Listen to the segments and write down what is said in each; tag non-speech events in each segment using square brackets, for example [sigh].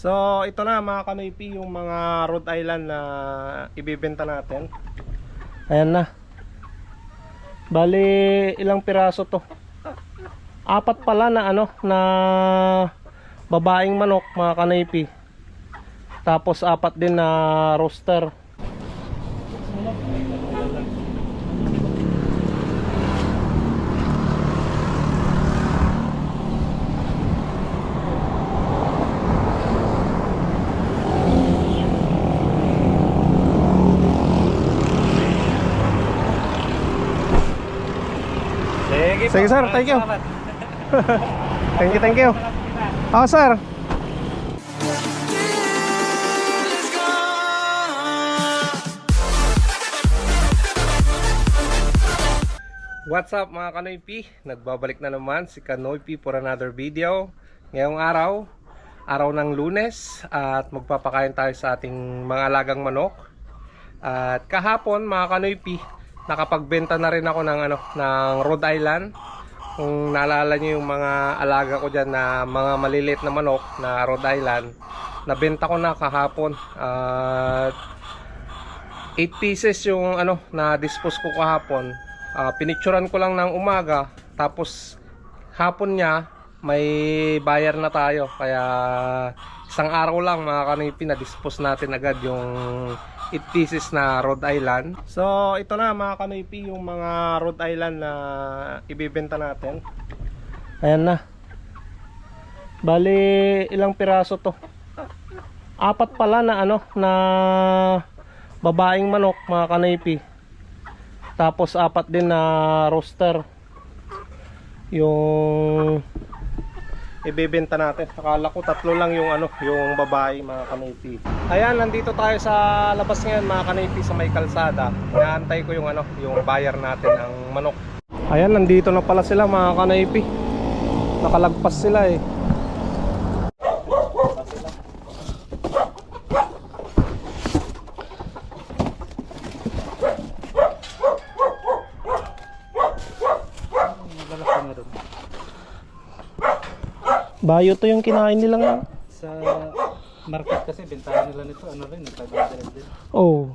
So, ito na mga kanoypi yung mga Rhode Island na ibibenta natin. Ayan na. Bali, ilang piraso to? Apat pala na ano, na babaeng manok mga kanoypi. Tapos apat din na roaster. Sige, sir. Thank you. Thank you, thank you. Oh, sir. What's up mga Kanoypi? Nagbabalik na naman si Kanoypi for another video. Ngayong araw, araw ng lunes at magpapakain tayo sa ating mga alagang manok. At kahapon mga Kanoypi, nakapagbenta na rin ako ng, ano, ng Rhode Island. Kung naalala nyo yung mga alaga ko dyan na mga maliliit na manok na Rhode Island, nabenta ko na kahapon. At 8 pieces yung ano na dispose ko kahapon. Ah, pinicturan ko lang ng umaga tapos hapon niya may bayar na tayo kaya isang araw lang mga kanipi na dispose natin agad yung 8 pieces na Rhode Island. So ito na mga kanipi yung mga Rhode Island na ibibenta natin. Ayan na. Bali ilang piraso to? Apat pala na ano na babaeng manok mga kanipi. Tapos apat din na roaster. Yung ibebenta natin. Akala ko tatlo lang yung ano, yung babae mga kanipi. Ayan, nandito tayo sa labas ngayon mga kanipi sa may kalsada. Inaantay ko yung ano, yung buyer natin ng manok. Ayan, nandito na pala sila mga kanipi. Nakalagpas sila eh. Bayo to yung kinain nilang yan. Sa market kasi, bentahan nila nito, ano rin, 500 din. Oh.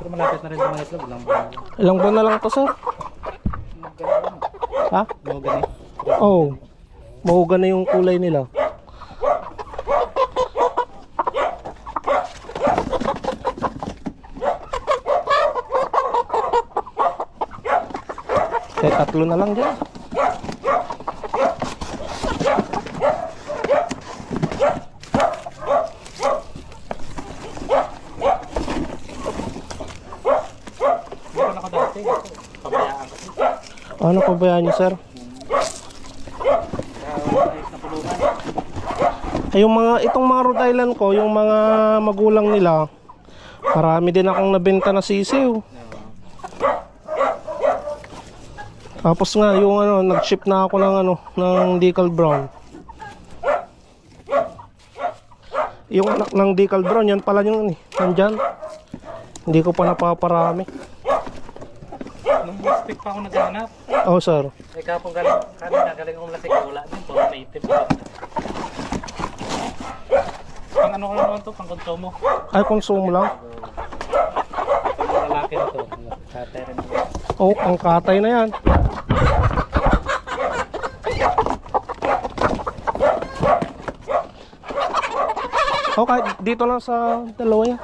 Pero malapit na rin sa mga itlog, ilang buwan. Ilang buwan na lang to sir? Ha? Mga gani. Oh. Mahuga na yung kulay nila. Eh, tatlo na lang dyan. Dito na ako dati, pabayaan kasi. Ano pa ba yan niyo, sir? Ay, yung mga, itong mga Rhode Island ko, yung mga magulang nila, marami din akong nabenta na sisiw. Tapos nga, yung ano, nag-ship na ako ng ano, ng decal brown. Yung anak ng decal brown, yan pala yung, eh, nandyan. Hindi ko pa napaparami. Nung stick pa ako naghanap, Oh, sir. eh kapong galing, kanina galing akong lasik, wala din, puro itim. Pang ano ko lang naman to, pang konsumo. Ay, konsumo lang. Pang lalaki na to, katay rin. Oh, ang katay na yan. Okay, dito lang sa dalawa yan.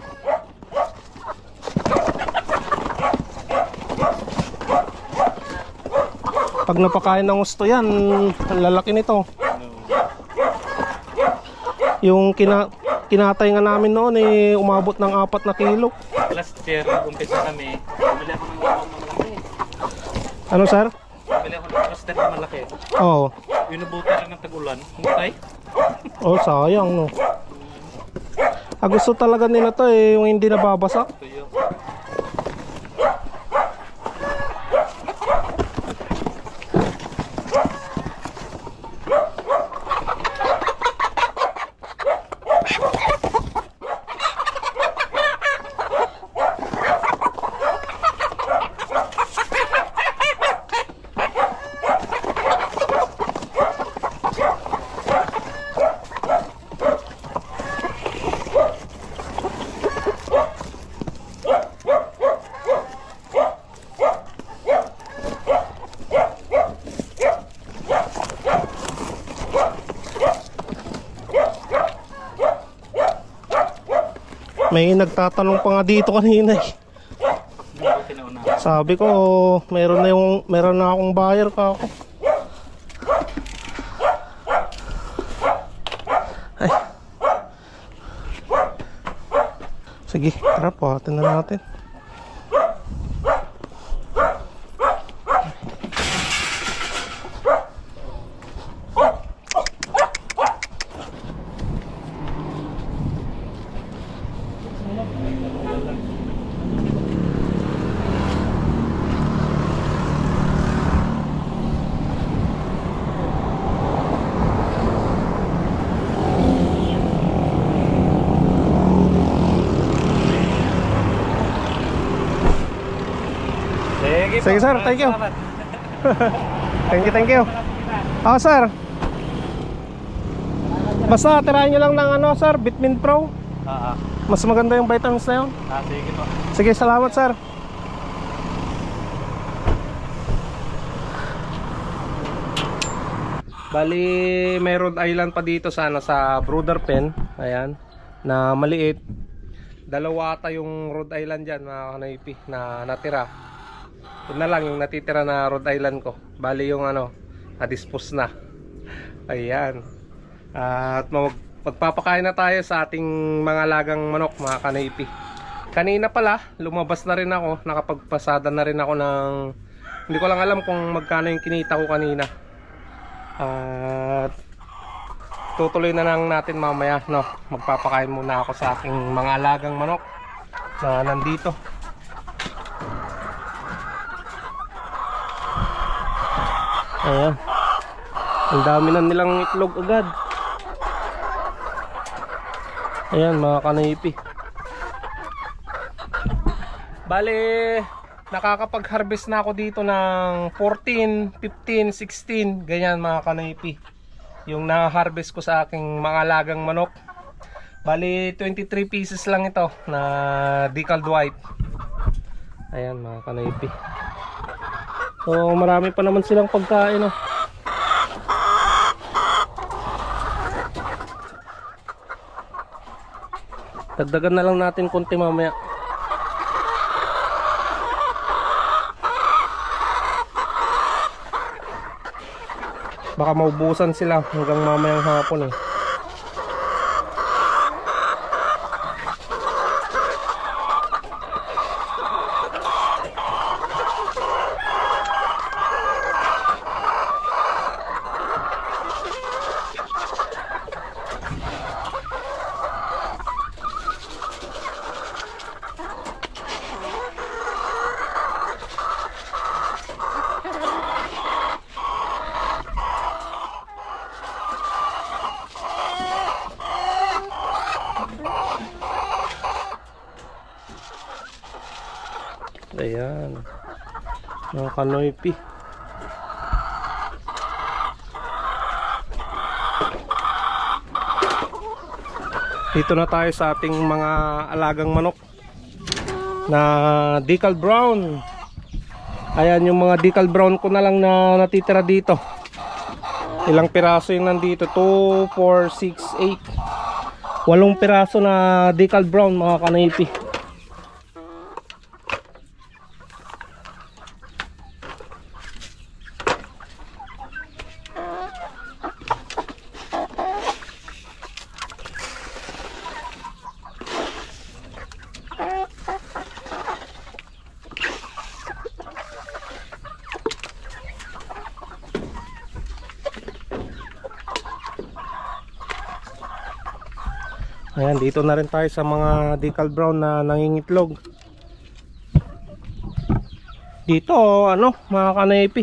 Pag napakain ng gusto yan, lalaki nito. Yung kina, kinatay nga namin noon eh, umabot ng apat na kilo. Last year, umpisa kami, bumili ako ng lamang na malaki. Ano sir? Bumili ako ng cluster na malaki. Oo. Inubuta rin ng tag-ulan. Hintay. Oh, sayang no. Ah, gusto talaga nila to eh, yung hindi nababasa. Tuyo. Nagtatanong pa nga dito kanina eh. Sabi ko, meron na yung meron na akong buyer ka ako. Ay. Sige, tara po, atin na natin. Sige, sir. Thank you. [laughs] Thank you, thank you. Ah, sir. Basta tirahin nyo lang ng ano, sir, Bitmin Pro. Ah, ah. Mas maganda yung vitamins na yun. Ah, sige po. Sige, salamat, sir. Bali, may Rhode Island pa dito sa ano, sa Brother Pen. Ayan, na maliit. Dalawa ata yung Rhode Island diyan, mga kanaypi, na natira. Yun na lang yung natitira na Rhode Island ko. Bali yung ano, na-dispose na. [laughs] Ayan. At mag magpapakain na tayo sa ating mga lagang manok, mga kanaypi. Kanina pala, lumabas na rin ako, nakapagpasada na rin ako ng hindi ko lang alam kung magkano yung kinita ko kanina. At tutuloy na lang natin mamaya, no. Magpapakain muna ako sa aking mga alagang manok na nandito. Ayan. Ang dami na nilang itlog agad. Ayan mga kanaypi. Bale, nakakapag-harvest na ako dito ng 14, 15, 16, ganyan mga kanaypi. Yung na-harvest ko sa aking mga alagang manok. Bali, 23 pieces lang ito na decaled white. Ayan mga kanaypi. So, marami pa naman silang pagkain. Oh. Dagdagan na lang natin konti mamaya. Baka maubusan sila hanggang mamayang hapon eh. Ayan. Mga kanoypi. Dito na tayo sa ating mga alagang manok na decal brown. Ayan yung mga decal brown ko na lang na natitira dito. Ilang piraso yung nandito? 2, 4, 6, 8. Walong piraso na decal brown mga kanoypi. Ayan, dito na rin tayo sa mga decal brown na nangingitlog. Dito, ano, mga kanaypi.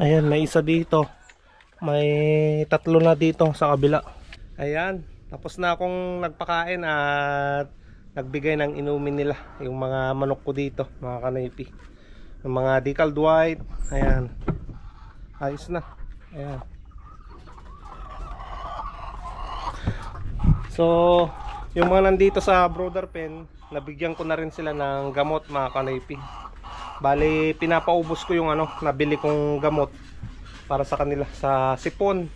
Ayan, may isa dito. May tatlo na dito sa kabila. Ayan, tapos na akong nagpakain at nagbigay ng inumin nila. Yung mga manok ko dito, mga kanaypi. Yung mga decal white. Ayan. Ayos na. Ayan. So, yung mga nandito sa brother pen, nabigyan ko na rin sila ng gamot mga kanaypi. Bali, pinapaubos ko yung ano, nabili kong gamot para sa kanila sa sipon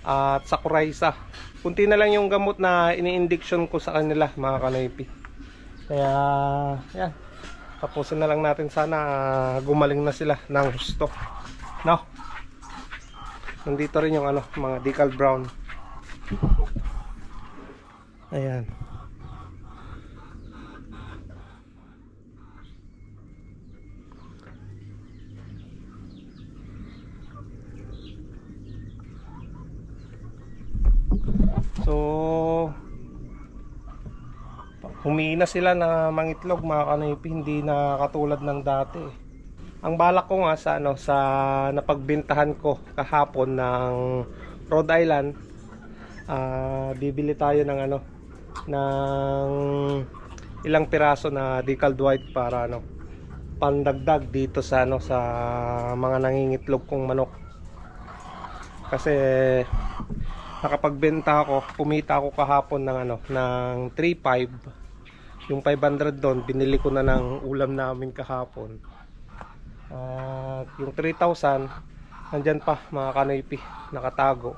at sa kuraysa. Kunti na lang yung gamot na ini-indiction ko sa kanila mga kanaypi. Kaya, yan. Tapusin na lang natin sana gumaling na sila ng gusto. No? Nandito rin yung ano, mga decal brown. Ayan. So, humina sila na mangitlog mga kanipi, hindi na katulad ng dati. Ang balak ko nga sa ano sa napagbintahan ko kahapon ng Rhode Island, ah bibili tayo ng ano ng ilang piraso na decal white para ano pandagdag dito sa ano sa mga nangingitlog kong manok. Kasi nakapagbenta ako, kumita ako kahapon ng ano, ng 3.5. Yung 500 doon, binili ko na ng ulam namin kahapon. At yung 3,000, nandyan pa mga kanoypi, nakatago.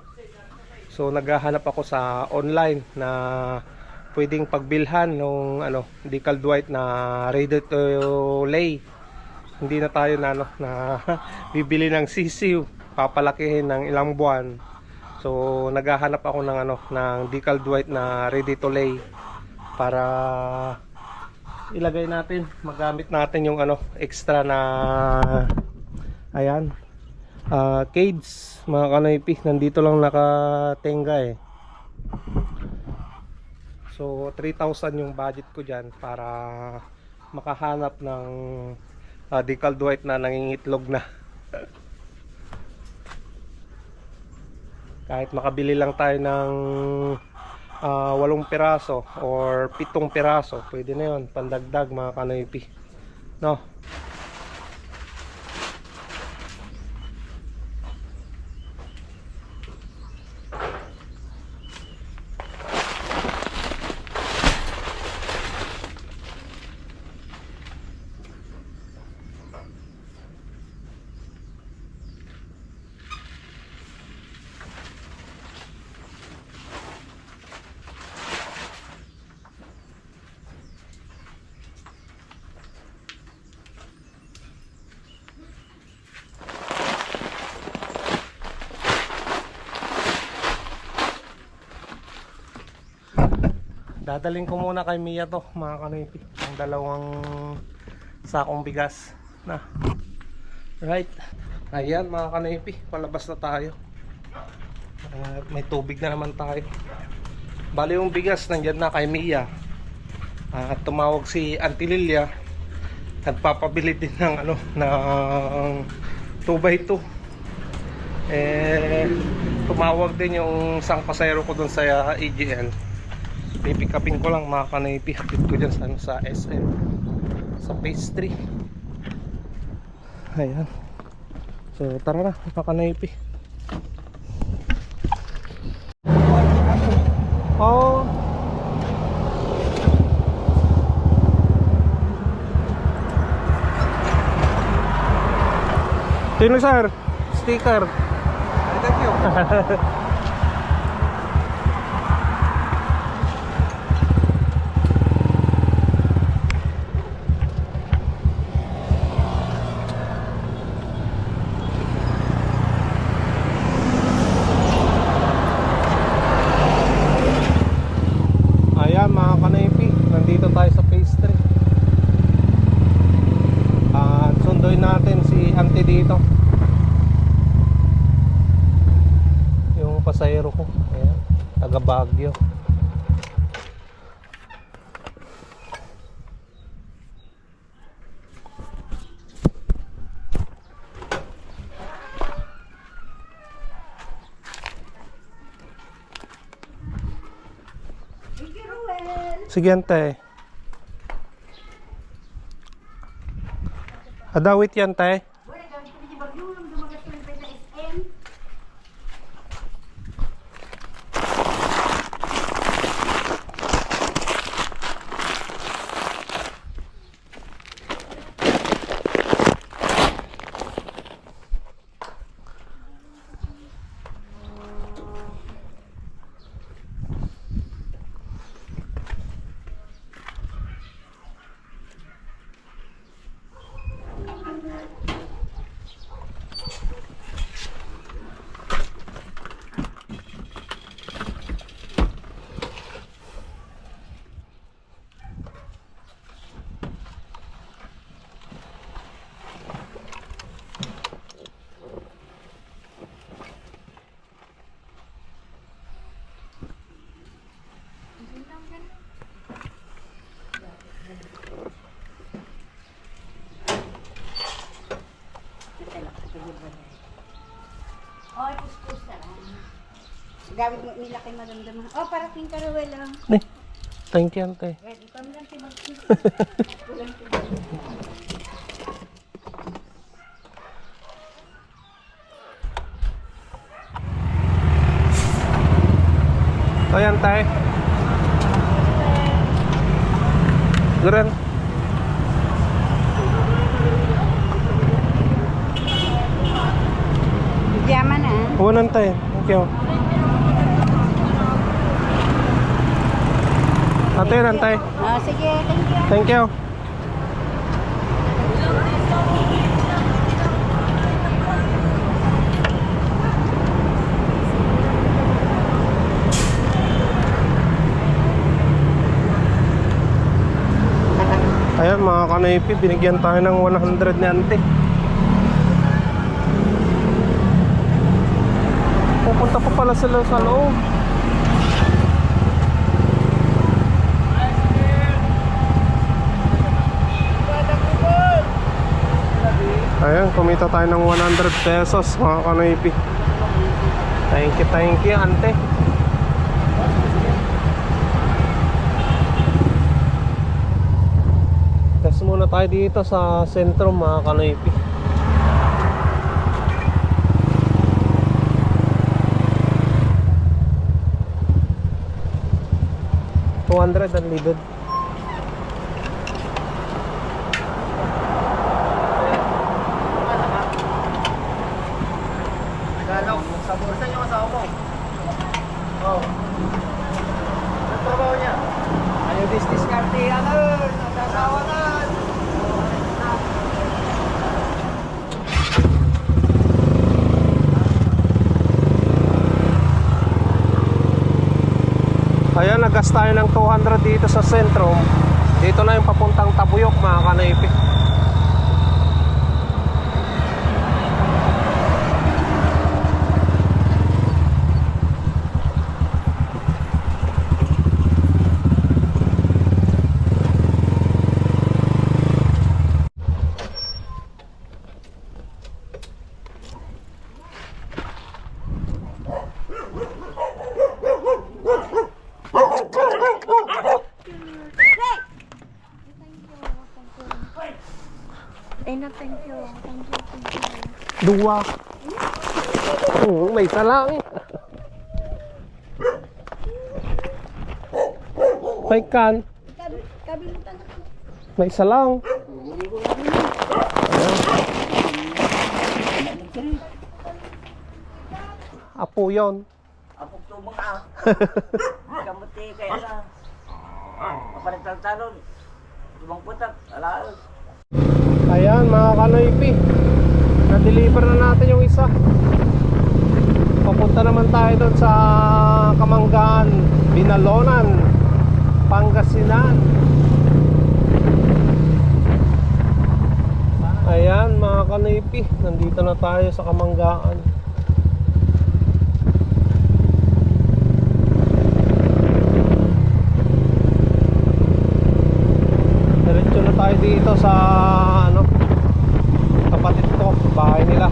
So naghahanap ako sa online na pwedeng pagbilhan ng ano, decal white na ready to lay. Hindi na tayo na ano, na [laughs] bibili ng sisiw, papalakihin ng ilang buwan. So naghahanap ako ng ano ng decal white na ready to lay para ilagay natin, magamit natin yung ano extra na ayan. ah cage mga kanoypi, nandito lang nakatenga eh. So 3,000 yung budget ko diyan para makahanap ng ah, decal white na nangingitlog na. [laughs] kahit makabili lang tayo ng ah, walong piraso or pitong piraso. Pwede na yun. Pandagdag mga kanoypi. No Dadaling ko muna kay Mia to, mga kanoypi. Ang dalawang sakong bigas. Na. Right. Ayan, mga kanoypi. Palabas na tayo. At may tubig na naman tayo. Bali yung bigas, nandyan na kay Mia. At tumawag si Auntie Lilia. Nagpapabili din ng ano, ng 2x2. Eh, tumawag din yung isang pasayro ko dun sa AGL pipikapin ko lang mga kanaypi hatid ko dyan sa, sa SM sa 3 ayan so tara na mga kanaypi oh Sino sir? Sticker. [laughs] Thank you. yung pasahero ko ayan taga Baguio Siguiente. Adawit yan, tay. Gawin mo nila kay maramdaman. Oh, para king karawel lang. Eh, thank you, ante. Ready pa lang si Magsi. Ayan, tay. Garen. Yaman na. Huwanan, tay. Thank you. Ate, yan, tay. Oh, sige, thank you. Thank you. Ayan mga kanaypi, binigyan tayo ng 100 ni ante. Pupunta pa pala sila sa loob. Ayan, kumita tayo ng 100 pesos mga kanaypi. Thank you, thank you, ante. Test muna tayo dito sa sentro mga kanaypi. Two hundred unleaded. Galaw, sa bulsa yung asawa mo. Oo. Oh. Ang trabaho niya? Ayaw dis-discarte yan, nagsasawa na. Ayan, nagas tayo ng 200 dito sa sentro. Dito na yung papuntang Tabuyok mga kanaypi. Ay, na, thank you. Thank you, thank you. Dua. Oo, may isa lang. May kan. Kabi- Kabilutan ako. May isa lang. Apo yon. Apog tumong ka. [laughs] Kamuti kaya na. Mapanagtaltalon. Tumang putak. Alaos. Ayan mga kanoypi. Na-deliver na natin yung isa. Papunta naman tayo doon sa Kamanggaan, Binalonan, Pangasinan. Ayan mga kanoypi, nandito na tayo sa Kamanggaan. Diretso na tayo dito sa ano kapatid ko, bahay nila.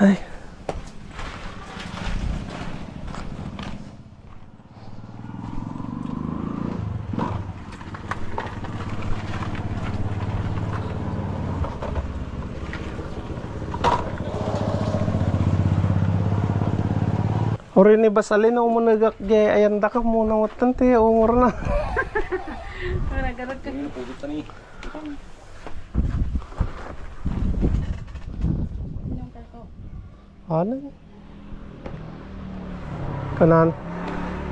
Ay. Ori ni basalin o mo nagakjay ayan da ka muna watan te umur na. Nagarat ka. Ano? Kanan.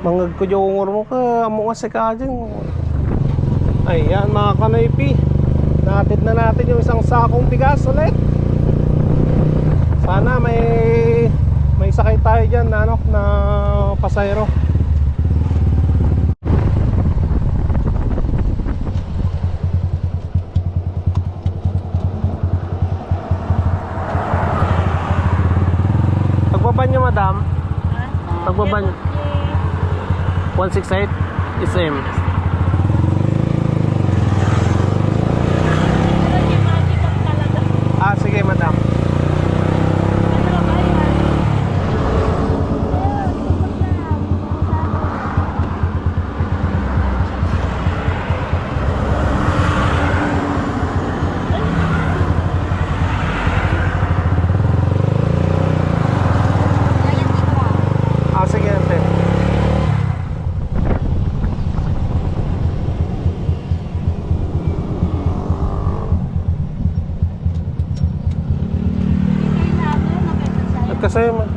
Mangag ko yung umur mo ka amo nga sa kajeng. Ayan mga kanaypi. Natid na natin yung isang sakong bigas ulit. Sana may sakay tayo dyan na ano na pasayro. Pagbaba nyo madam, pagbaba nyo. 168 SM. At kasi ma-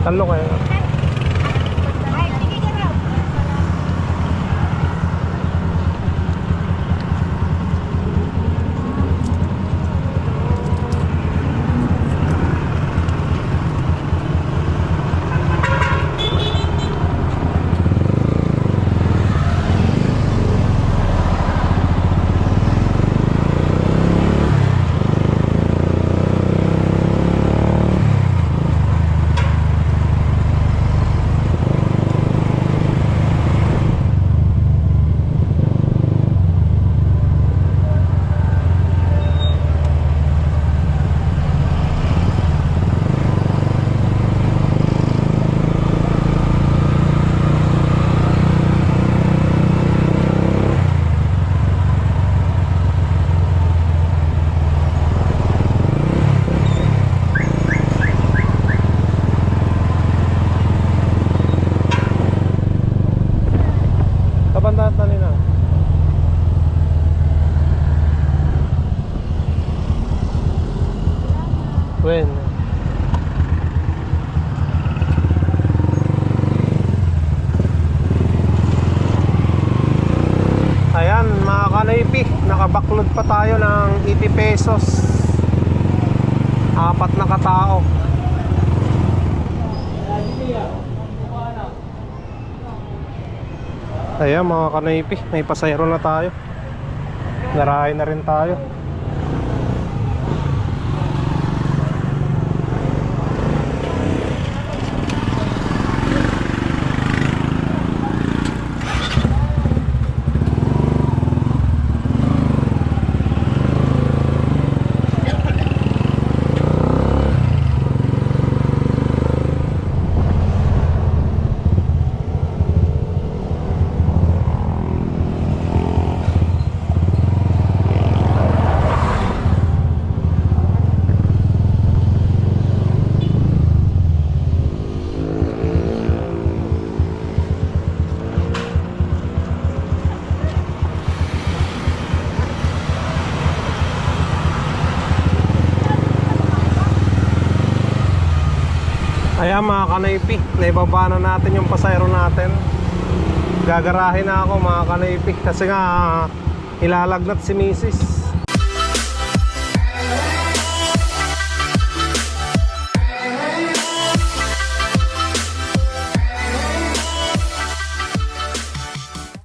Talo kayo. Ay, sige ka raw. Kabandahan na nila. When? Ayan mga kanaypi, nakabaklod pa tayo ng 80 pesos. Apat na katao. Ayan mga kanaypi, may pasayro na tayo. Narahay na rin tayo. Ayan mga kanaypi, naibaba na natin yung pasayro natin. Gagarahin na ako mga kanaypi kasi nga ilalagnat si misis.